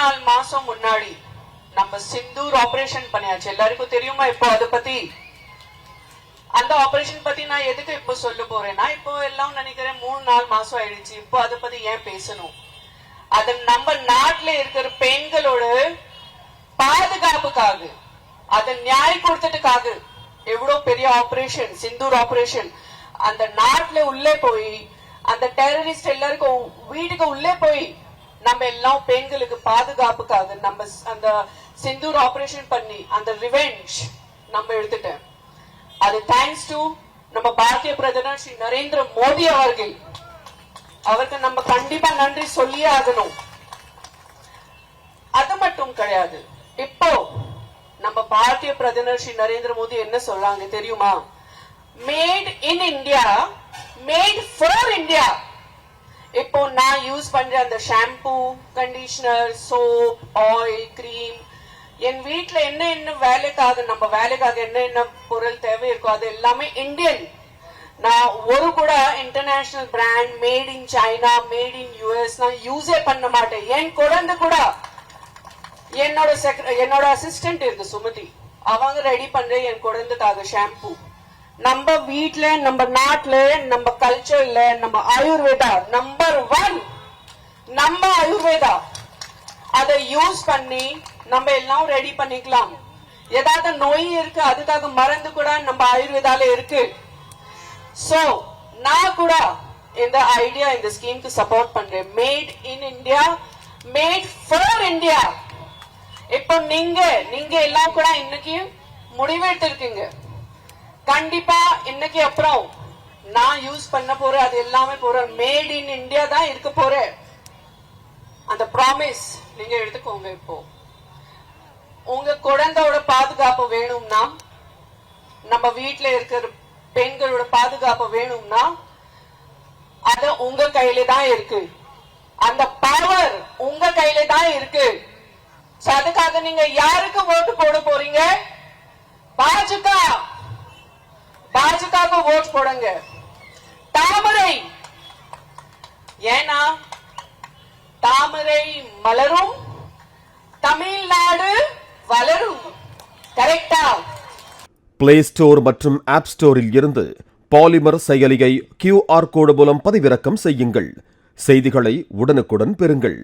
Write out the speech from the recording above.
நாலு மாசம் முன்னாடி நம்ம சிந்தூர் ஆபரேஷன் பண்ணியாச்சு. எல்லாருக்கும் தெரியுமா இப்போ அதை பத்தி? அந்த ஆபரேஷன் பத்தி நான் எதுக்கு இப்போ சொல்ல போறேன்னா இப்போ எல்லாம் நினைக்கிறேன் மூணு நாலு மாசம் ஆயிடுச்சு. இப்போ அதை பத்தி ஏன் பேசணும்? அது நம்ம நாட்டுல இருக்கிற பெண்களோட பாதுகாப்புக்காக அதை நியாயம் கொடுத்ததுக்காக எவ்வளவு பெரிய ஆபரேஷன் சிந்தூர் ஆபரேஷன் அந்த நாட்டுல உள்ளே போய் அந்த டெரரிஸ்ட் எல்லாருக்கும் வீட்டுக்கு உள்ளே போய் நம்ம எல்லாம் பெண்களுக்கு பாதுகாப்புக்காக நம்ம அந்த சிந்தூர் ஆபரேஷன் பண்ணி அந்த ரிவெஞ்ச் நம்ம எடுத்துட்டேன். அது தேங்க்ஸ் டு நம்ம பாரதிய பிரதமர் ஸ்ரீ நரேந்திர மோடி அவர்கள். அவருக்கு நம்ம கண்டிப்பா நன்றி சொல்லியே ஆகணும். அது மட்டும் கிடையாது. இப்போ நம்ம பாரதிய பிரதமர் ஸ்ரீ நரேந்திர மோடி என்ன சொல்றாங்க தெரியுமா? Made in India made for India இப்போ நான் யூஸ் பண்ற அந்த shampoo conditioner soap oil cream என் வீட்டுல என்ன என்ன வேலைக்காக நம்ம வேலைக்காக என்ன என்ன பொருள் தேவை இருக்கோ அது எல்லாமே இந்தியன் நான் ஒரு கூட international brand made in China made in US நான் யூஸே பண்ண மாட்டேன். என் குழந்தை கூட என்னோட என்னோட அசிஸ்டன்ட் இருக்கு சுமதி. அவங்க ரெடி பண்ற என் குழந்தைக்காக ஷாம்பு நம்ம வீட்ல நம்ம நாட்டுல நம்ம கல்ச்சர்ல நம்ம ஆயுர்வேதா நம்பர் ஒன் நம்ம ஆயுர்வேதா. அதை யூஸ் பண்ணி நம்ம எல்லாம் ரெடி பண்ணிக்கலாம். ஏதாவது நோய் இருக்கு அதுக்காக மருந்து கூட நம்ம ஆயுர்வேதால இருக்கு. சோ நான் கூட இந்த ஐடியா இந்த ஸ்கீம்க்கு சப்போர்ட் பண்றேன். Made in India made for India இப்போ நீங்க நீங்க எல்லாம் கூட இன்னைக்கு முடிவெடுத்திருக்கீங்க. கண்டிப்பா இன்னைக்கு அப்புறம் நான் யூஸ் பண்ண போறேன் அது எல்லாமே போற. மேட் இன் இந்தியா தான் இருக்க போறேன் அந்த ப்ராமிஸ் நீங்க எடுத்துக்கோங்க இப்போ. உங்க குழந்தையோட பாதுகாப்பு வேணும்னா நம்ம வீட்டுல இருக்கிற பெண்களோட பாதுகாப்பு வேணும்னா அது உங்க கையில தான் இருக்கு. அந்த பவர் உங்க கையில தான் இருக்கு. அதுக்காக நீங்க யாருக்கு ஓட்டு போட போறீங்க? பாஜக. ஓட் போடுங்க. தாமரை. ஏன்னா தாமரை மலரும் தமிழ்நாடு வளரும். கரெக்டா? பிளே ஸ்டோர் மற்றும் ஆப் ஸ்டோரில் இருந்து பாலிமர் செயலியை கியூஆர் கோடு மூலம் பதிவிறக்கம் செய்யுங்கள். செய்திகளை உடனுக்குடன் பெறுங்கள்.